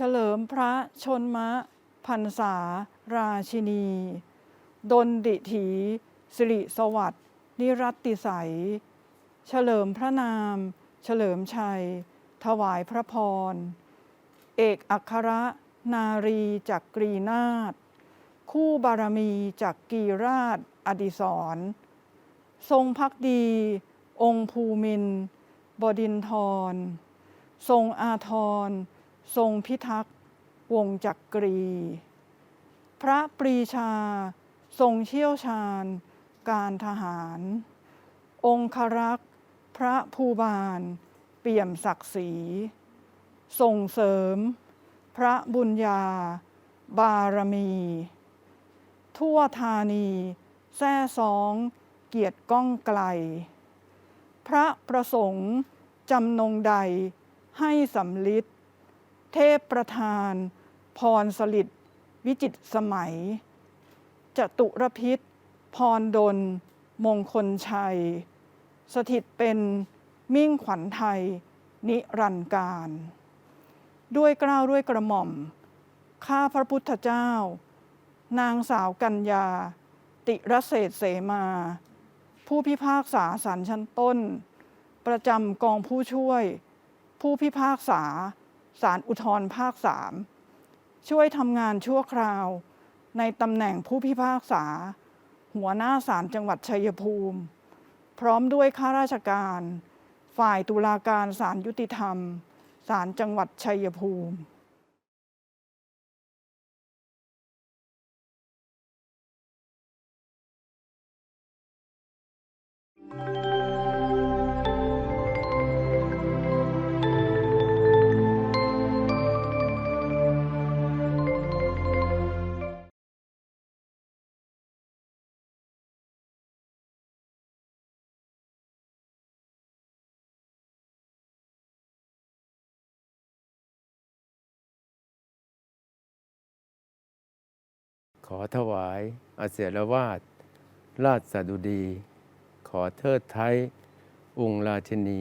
เฉลิมพระชนมะพันษาราชินี ดนดิถีสิริสวัสดิ์นิรัตติใสยเฉลิมพระนาม เฉลิมชัย ถวายพระพร เอกอัครนารีจักกรีนาถคู่บารมีจักกีราชอดิศร ทรงพักดี องค์ภูมิน บดินทร ทรงอาทร ทรงพิทักษ์วงจักรี พระปรีชา ทรงเชี่ยวชาญ การทหาร องครักษ์ พระภูบาล เปี่ยมศักดิ์ศรีส่งเสริม พระบุญญา บารมี ทั่วธานี แท่สอง เกียรติก้องไกล พระประสงค์จำนงใดให้สำลิด เทพประธาน พรสลิดวิจิตสมัย จตุรพิษ พรดล มงคลชัย สถิตเป็นมิ่งขวัญไทย นิรันดร์การ ด้วยเกล้าวด้วยกระหม่อม ข้าพระพุทธเจ้า นางสาวกัญญา ติรเศษเสมา ผู้พิพากษาศาลชั้นต้น ประจำกองผู้ช่วย ผู้พิพากษา ศาลอุทธรภาคสามช่วยทำงานชั่วคราว ในตำแหน่งผู้พิพากษา หัวหน้าศาลจังหวัดชัยภูมิ พร้อมด้วยข้าราชการ ฝ่ายตุลาการศาลยุติธรรมศาลจังหวัดชัยภูมิ ขอถวายอาเสรวาดราชสดุดี ขอเทิดไทยองค์ราชินี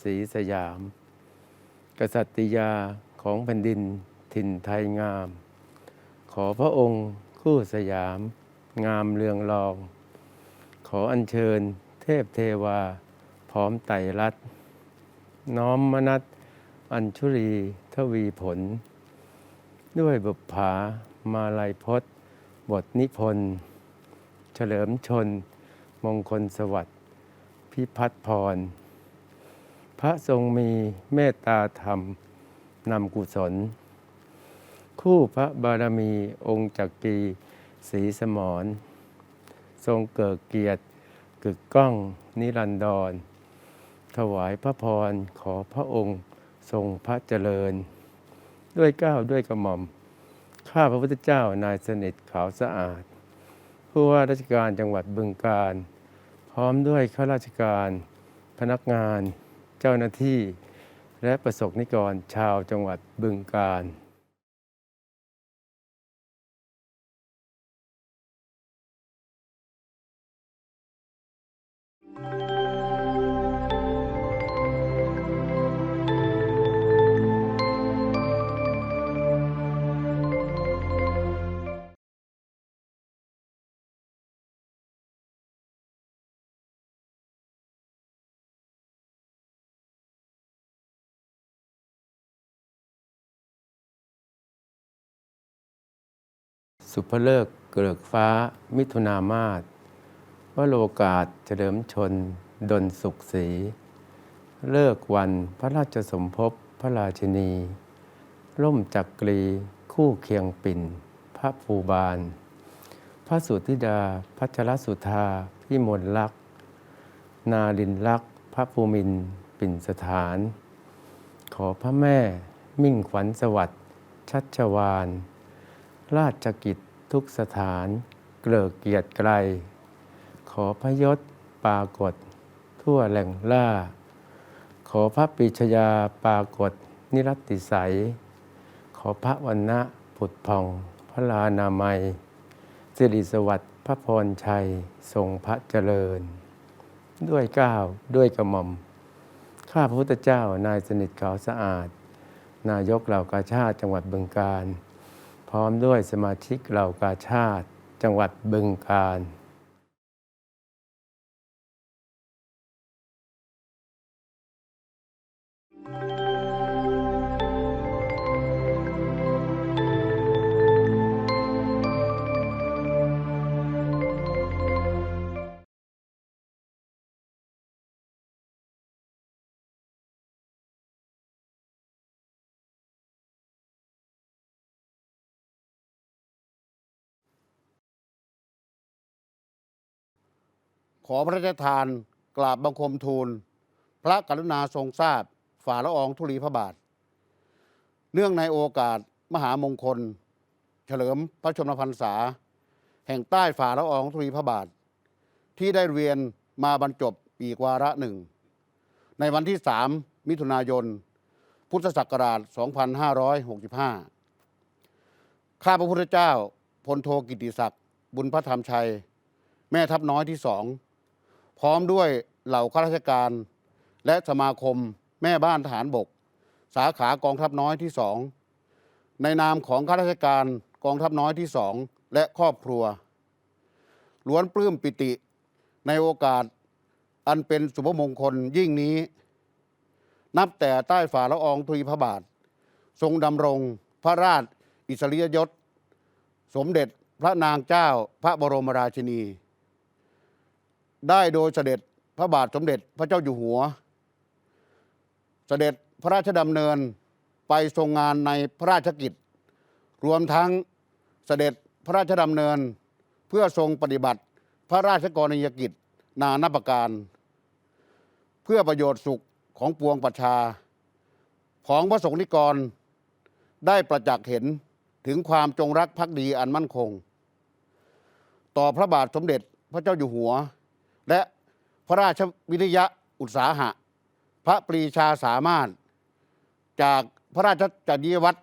ศรีสยาม กษัตริยาของแผ่นดินถิ่นไทยงาม ขอพระองค์คู่สยาม งามเรืองรอง ขออัญเชิญเทพเทวา พร้อมไตรัตน์น้อมมนัตอัญชุรีทวีผล ด้วยบุปผามาลัยพจน์ บทนิพนธ์ เฉลิมชน มงคลสวัสดิ์ พิพัฒน์พร พระทรงมีเมตตาธรรมนำกุศล คู่พระบารมีองค์จักรีศรีสมร ทรงเกิดเกียรติกึกก้องนิรันดร ถวายพระพรขอพระองค์ทรงพระเจริญ ด้วยก้าวด้วยกระหม่อม ข้าพระพุทธเจ้านายสนิทขาวสะอาด ผู้ว่าราชการจังหวัดบึงการ พร้อมด้วยข้าราชการ พนักงาน เจ้าหน้าที่ และประสบนิกรชาวจังหวัดบึงการ สุภเลิกเกลือกฟ้า มิถุนามาศวโรกาสเฉลิมชน ดนสุขศรีเลิกวันพระราชสมภพพระราชินี ร่มจักกรี คู่เคียงปิ่น พระภูบาล พระสุธิดา พัชรสุธาพิมลลักษ์นาลินลักษ์พระภูมิน ปิ่นสถาน ขอพระแม่ มิ่งขวัญสวัสดิ์ชัชวาน ราชกิจ ทุกสถานเกลิกเกียรติไกล ขอพยศปรากฏ ทั่วแหล่งล่า ขอพระปรีชยาปรากฏ นิรัติใสยขอพระวันนะผุดผ่อง พระลานามัยสิริสวัสดิ์พระพรชัยทรงพระเจริญ ด้วยก้าวด้วยกระหม่อม ข้าพระพุทธเจ้านายสนิทขาวสะอาด นายกเหล่ากาชาติจังหวัดบึงกาฬ พร้อมด้วยสมาชิกเหล่ากาชาติ จังหวัดบึงกาฬ ขอพระราชทานกราบบังคมทูล พระกรุณาทรงทราบ ฝ่าละอองธุลีพระบาท เนื่องในโอกาสมหามงคล เฉลิมพระชนมพรรษา แห่งใต้ฝ่าละอองธุลีพระบาท ที่ได้เวียนมาบรรจบอีกวาระหนึ่ง ในวันที่3มิถุนายน พุทธศักราช 2565 ข้าพระพุทธเจ้าพลโทกิติศักดิ์บุญพระธรรมชัย แม่ทัพน้อยที่สอง พร้อมด้วยเหล่าข้าราชการ และสมาคมแม่บ้านทหารบก สาขากองทัพน้อยที่สองในนามของข้าราชการกองทัพน้อยที่สองและครอบครัว ล้วนปลื้มปิติในโอกาสอันเป็นสุภมงคลยิ่งนี้ นับแต่ใต้ฝ่าละอองธุลีพระบาท ทรงดำรงพระราชอิสริยยศ สมเด็จพระนางเจ้าพระบรมราชินี ได้โดยเสด็จพระบาทสมเด็จพระเจ้าอยู่หัว เสด็จพระราชดำเนินไปทรงงานในพระราชกิจ รวมทั้งเสด็จพระราชดำเนิน เพื่อทรงปฏิบัติพระราชกรณียกิจนานาประการ เพื่อประโยชน์สุขของปวงประชา ของพระสงฆ์นิกร ได้ประจักษ์เห็นถึงความจงรักภักดีอันมั่นคง ต่อพระบาทสมเด็จพระเจ้าอยู่หัว และพระราชวิริยะอุตสาหะ พระปรีชาสามารถ จากพระราชจริยวัตร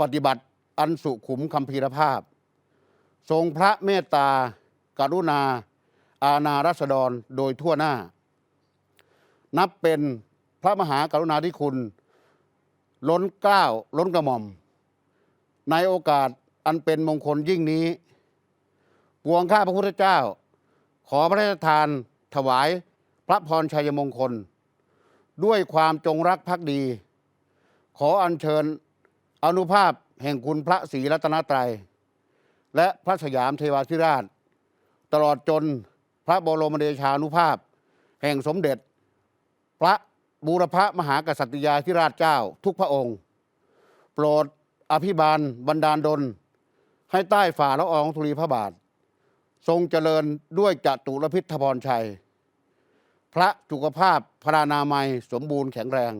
ปฏิบัติอันสุขุมคำพีรภาพ ทรงพระเมตตากรุณา อาณารัษฎรโดยทั่วหน้า นับเป็นพระมหากรุณาธิคุณ ล้นเกล้าล้นกระหม่อม ในโอกาสอันเป็นมงคลยิ่งนี้ ปวงข้าพระพุทธเจ้า ขอพระราชทานถวายพระพรชัยมงคล ด้วยความจงรักภักดี ขออัญเชิญอนุภาพแห่งคุณพระศรีรัตนตรัย และพระสยามเทวาธิราช ตลอดจนพระบรมเดชานุภาพ แห่งสมเด็จ พระบูรพมหากษัตริยาธิราชเจ้าทุกพระองค์ โปรดอภิบาลบันดาลดลให้ใต้ฝ่าละอองธุลีพระบาท ทรงเจริญด้วยจตุรพิทพรชัย พระสุขภาพพรานามัยสมบูรณ์แข็งแรง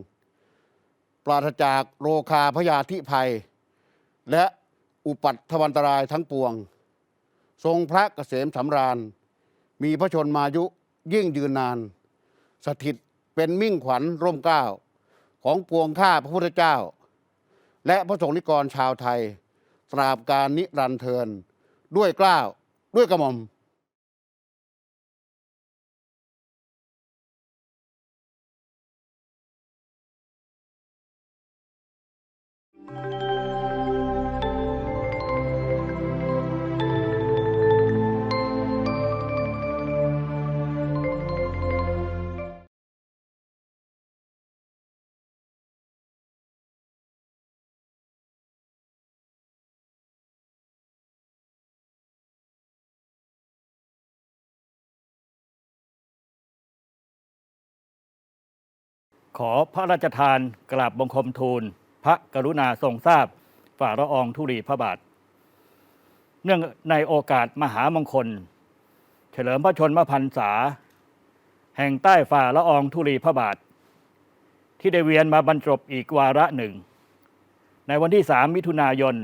ปราศจากโรคาพยาธิภัย และอุปัตถวันตรายทั้งปวง ทรงพระเกษมสำราญ มีพระชนมายุยิ่งยืนนาน สถิตเป็นมิ่งขวัญร่มเกล้าของปวงข้าพระพุทธเจ้า และพระสงฆ์นิกรชาวไทย ตราบการนิรันเทินด้วยเกล้าว ด้วยกระหม่อม ขอพระราชทานกราบบังคมทูล พระกรุณาทรงทราบ ฝ่าละอองธุลีพระบาท เนื่องในโอกาสมหามงคล เฉลิมพระชนมพรรษา แห่งใต้ฝ่าละอองธุลีพระบาท ที่ได้เวียนมาบรรจบอีกวาระหนึ่ง ในวันที่ 3 มิถุนายน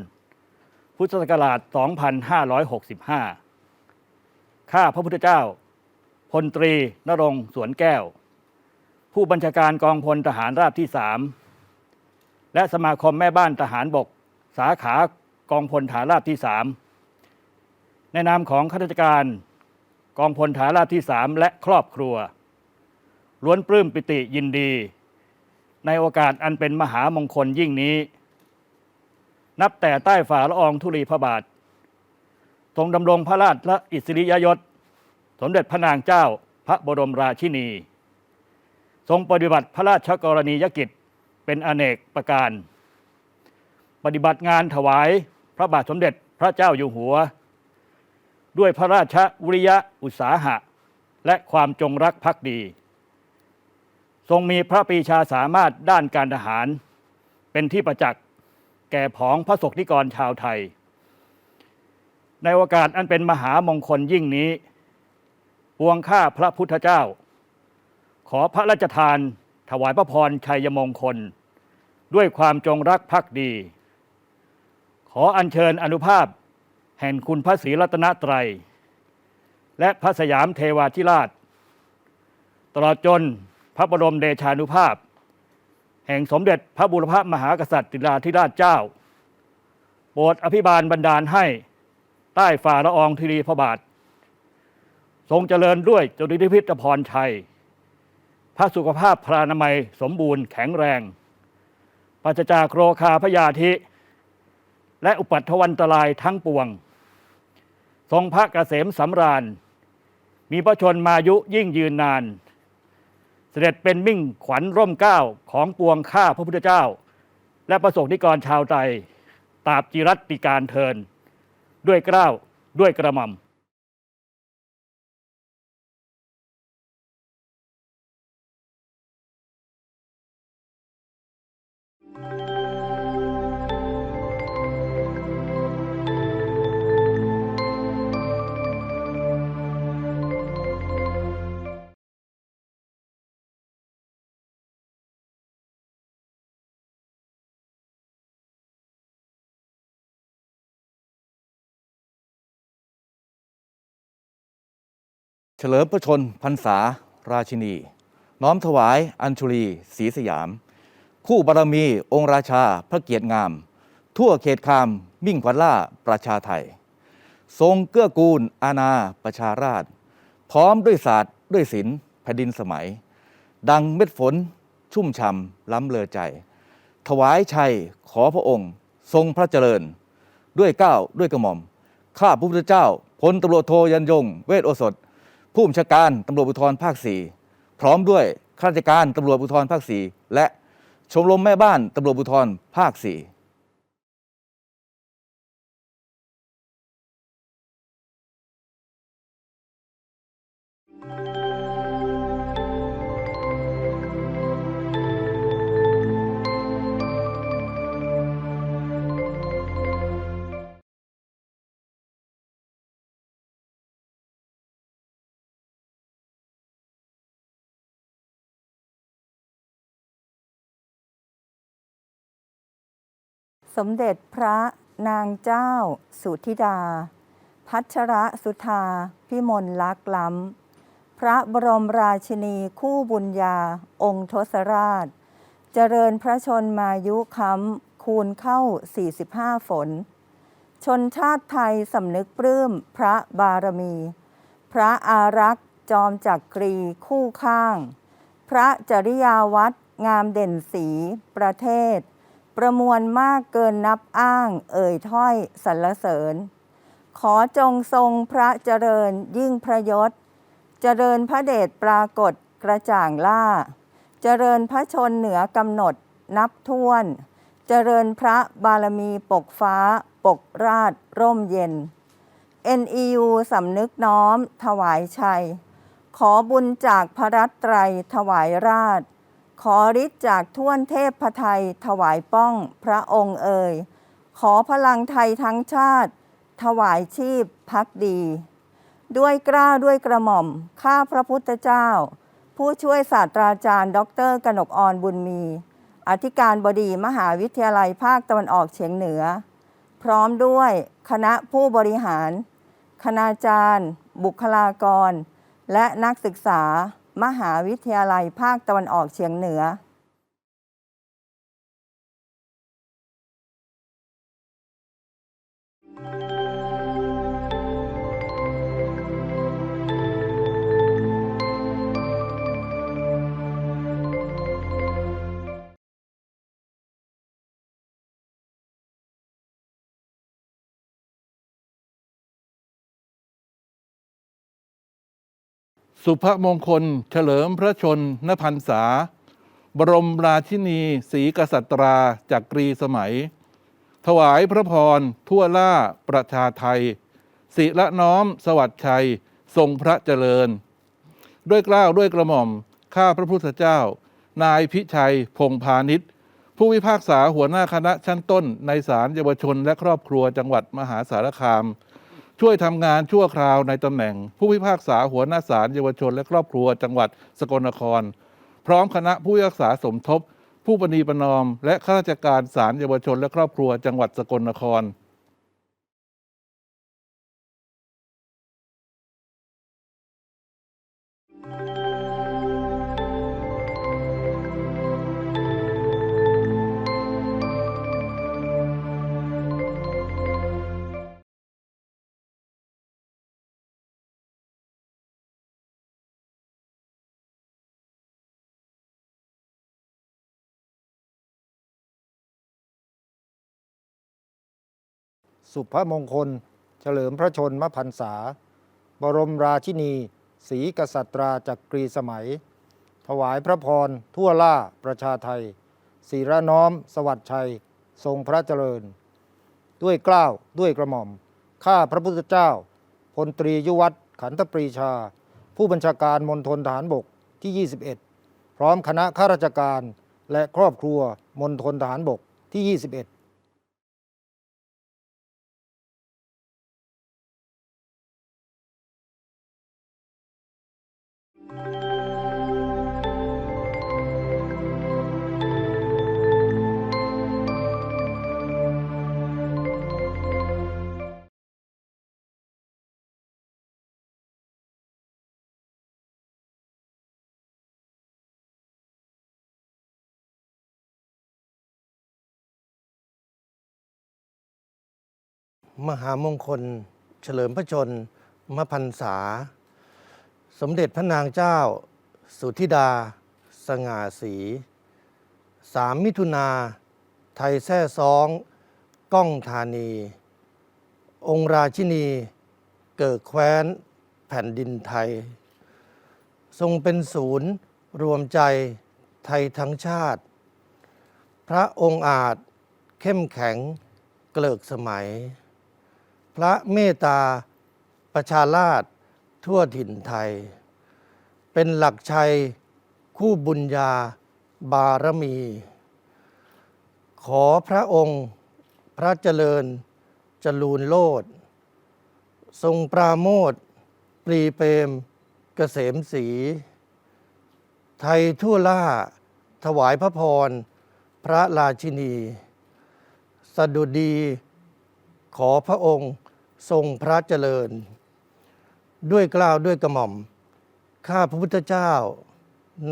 พุทธศักราช 2565 ข้าพระพุทธเจ้าพลตรีนรงสวนแก้ว ผู้บัญชาการกองพลทหารราบที่สามและสมาคมแม่บ้านทหารบก สาขากองพลฐานราบที่สามในนามของข้าราชการกองพลฐานราบที่สามและครอบครัว ล้วนปลื้มปิติยินดี ในโอกาสอันเป็นมหามงคลยิ่งนี้ นับแต่ใต้ฝ่าละอองธุลีพระบาททรงดำรงพระราชและอิสริยยศ สมเด็จพระนางเจ้าพระบรมราชินี ทรงปฏิบัติพระราชกรณียกิจเป็นอเนกประการ ปฏิบัติงานถวายพระบาทสมเด็จพระเจ้าอยู่หัว ด้วยพระราชวิริยะอุตสาหะ และความจงรักภักดี ทรงมีพระปีชาสามารถด้านการทหาร เป็นที่ประจักษ์แก่ผองพระศกนิกรชาวไทย ในโอกาสอันเป็นมหามงคลยิ่งนี้ ปวงข้าพระพุทธเจ้า ขอพระราชทาน ถวายพระพรชัยมงคล ด้วยความจงรักภักดี ขออัญเชิญอนุภาพ แห่งคุณพระศรีรัตนตรัย และพระสยามเทวาธิราช ตลอดจนพระบรมเดชานุภาพ แห่งสมเด็จพระบุรพมหากษัตริย์ติลาธิราชเจ้า โปรดอภิบาลบันดาลให้ใต้ฝ่าละอองธุลีพระบาท ทรงเจริญด้วยจริยพิธพรชัย พระสุขภาพพรานามัยสมบูรณ์แข็งแรงปราศจากโรคาพยาธิ และอุปัตถวันตรายทั้งปวง ทรงพระเกษมสำราญ มีพระชนมายุยิ่งยืนนาน เสด็จเป็นมิ่งขวัญร่มเก้าของปวงข้าพระพุทธเจ้า และประสงค์นิกรชาวไทยตราบจิรัติการเทิน ด้วยเกล้าด้วยกระหม่อม เฉลิมพระชนพรรษาราชินี น้อมถวายอัญชุลีศรีสยาม คู่บารมีองค์ราชาพระเกียรติงาม ทั่วเขตคามมิ่งขวัญล่าประชาไทย ทรงเกื้อกูล อาณาประชาราช พร้อมด้วยศาสตร์ด้วยศิลป์แผ่นดินสมัย ดังเม็ดฝนชุ่มช่ำล้ำเลอใจ ถวายชัยขอพระองค์ ทรงพระเจริญ ด้วยเก้าวด้วยกระหม่อม ข้าพระพุทธเจ้าพลตำรวจโทยันยง เวทโอสถ ผู้บัญชาการตำรวจภูธรภาค4พร้อมด้วยข้าราชการตำรวจภูธรภาค4และ ชมรมแม่บ้านตำรวจภูธรภาค 4 สมเด็จพระนางเจ้า สุธิดา พัชระสุธา พิมลลักษ์ล้ำ พระบรมราชินีคู่บุญญา องค์ทศราช เจริญพระชนมายุค้ำคูณเข้า 45 ฝน ชนชาติไทยสำนึกปลื้มพระบารมี พระอารักษ์จอมจักรีคู่ข้าง พระจริยาวัดงามเด่นสีประเทศ ประมวลมากเกินนับอ้าง เอ่ยถ้อยสรรเสริญ ขอจงทรงพระเจริญยิ่งพระยศ เจริญพระเดชปรากฏกระจ่างล่า เจริญพระชนเหนือกำหนดนับท้วน เจริญพระบารมีปกฟ้า ปกราชร่มเย็น NEU สำนึกน้อม ถวายชัย ขอบุญจากพระรัตไตรถวายราช ขอฤทธิ์จากท่วนเทพพไทยถวายป้องพระองค์เอ่ย ขอพลังไทยทั้งชาติ ถวายชีพพักดี ด้วยกล้าด้วยกระหม่อม ข้าพระพุทธเจ้า ผู้ช่วยศาสตราจารย์ ดรกนกออนบุญมี อธิการบดีมหาวิทยาลัยภาคตะวันออกเฉียงเหนือ พร้อมด้วยคณะผู้บริหาร คณาจารย์ บุคลากร และนักศึกษา มหาวิทยาลัยภาคตะวันออกเฉียงเหนือ สุภมงคล เฉลิมพระชนนพรรษา บรมราชินีศรีกษัตราจากรีสมัย ถวายพระพร ทั่วล่าประชาไทย ศิละน้อม สวัสดิ์ชัย ทรงพระเจริญ ด้วยเกล้าวด้วยกระหม่อม ข้าพระพุทธเจ้า นายพิชัย พงพาณิชย์ ผู้พิพากษาหัวหน้าคณะชั้นต้นในศาลเยาวชนและครอบครัวจังหวัดมหาสารคาม ช่วยทำงานชั่วคราวในตำแหน่ง ผู้พิพากษาหัวหน้าศาลเยาวชนและครอบครัวจังหวัดสกลนคร พร้อมคณะผู้พิพากษาสมทบ ผู้ปณีประนอม และข้าราชการศาลเยาวชนและครอบครัวจังหวัดสกลนคร สุภมงคล เฉลิมพระชนมพรรษา บรมราชินีศรีกษัตราจักกรีสมัย ถวายพระพร ทั่วล่าประชาไทยศีระน้อม สวัสดิ์ชัย ทรงพระเจริญ ด้วยกล้าวด้วยกระหม่อม ข้าพระพุทธเจ้า พลตรียุวัฒน์ขันธปรีชา ผู้บัญชาการมณฑลทหารบกที่ 21 พร้อมคณะข้าราชการและครอบครัวมณฑลทหารบกที่ 21 มหามงคล เฉลิมพระชนมพรรษา สมเด็จพระนางเจ้า สุธิดา สง่าสีสามมิถุนา ไทยแท่ซ้อง ก้องธานี องค์ราชินี เกิดแคว้นแผ่นดินไทย ทรงเป็นศูนย์รวมใจไทยทั้งชาติ พระองค์อาจเข้มแข็งเกลิกสมัย พระเมตตาประชาราชทั่วถิ่นไทย เป็นหลักชัยคู่บุญญาบารมี ขอพระองค์พระเจริญจรูนโลด ทรงปราโมทปรีเปรมเกษมศรีไทยทั่วล่าถวายพระพร พระราชินี สดุดี ขอพระองค์ทรงพระเจริญ ด้วยกล้าวด้วยกระหม่อม ข้าพระพุทธเจ้า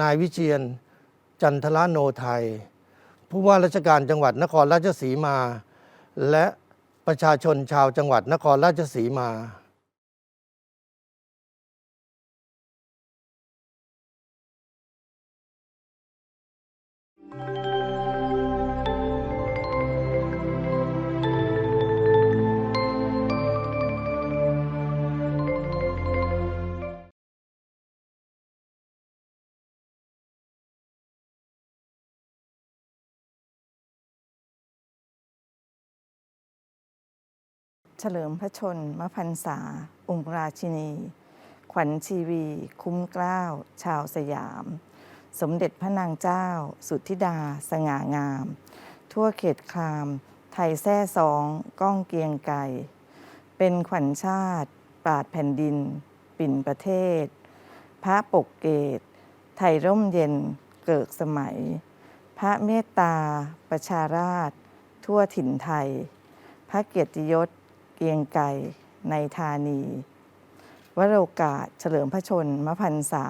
นายวิเชียน จันทละโนไทย ผู้ว่าราชการจังหวัดนครราชสีมา และประชาชนชาวจังหวัดนครราชสีมา เฉลิมพระชนมพรรษา องค์ราชินี ขวัญชีวี คุ้มเกล้าวชาวสยาม สมเด็จพระนางเจ้า สุทธิดา สง่างาม ทั่วเขตคราม ไทยแท่สอง ก้องเกียงไกรเป็นขวัญชาติ ปราดแผ่นดิน ปิ่นประเทศ พระปกเกต ไทยร่มเย็น เกิกสมัย พระเมตตา ประชาราช ทั่วถิ่นไทย พระเกียรติยศ เกียงไกรในธานี วโรกาสเฉลิมพระชนมพรรษา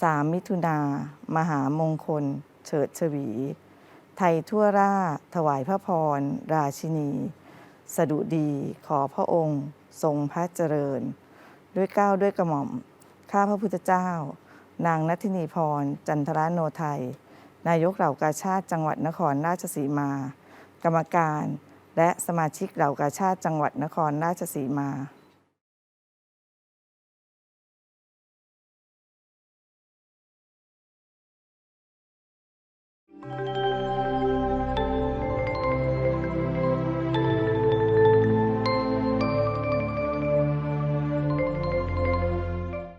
สามมิถุนา มหามงคล เฉิดฉวี ไทยทั่วราถวายพระพร ราชินี สดุดีขอพระองค์ ทรงพระเจริญ ด้วยก้าวด้วยกระหม่อม ข้าพระพุทธเจ้า นางนัทินีพร จันทราโนไทย นายกเหล่ากาชาติจังหวัดนครราชสีมา กรรมการ และสมาชิกเหล่ากาชาติจังหวัดนครราชสีมา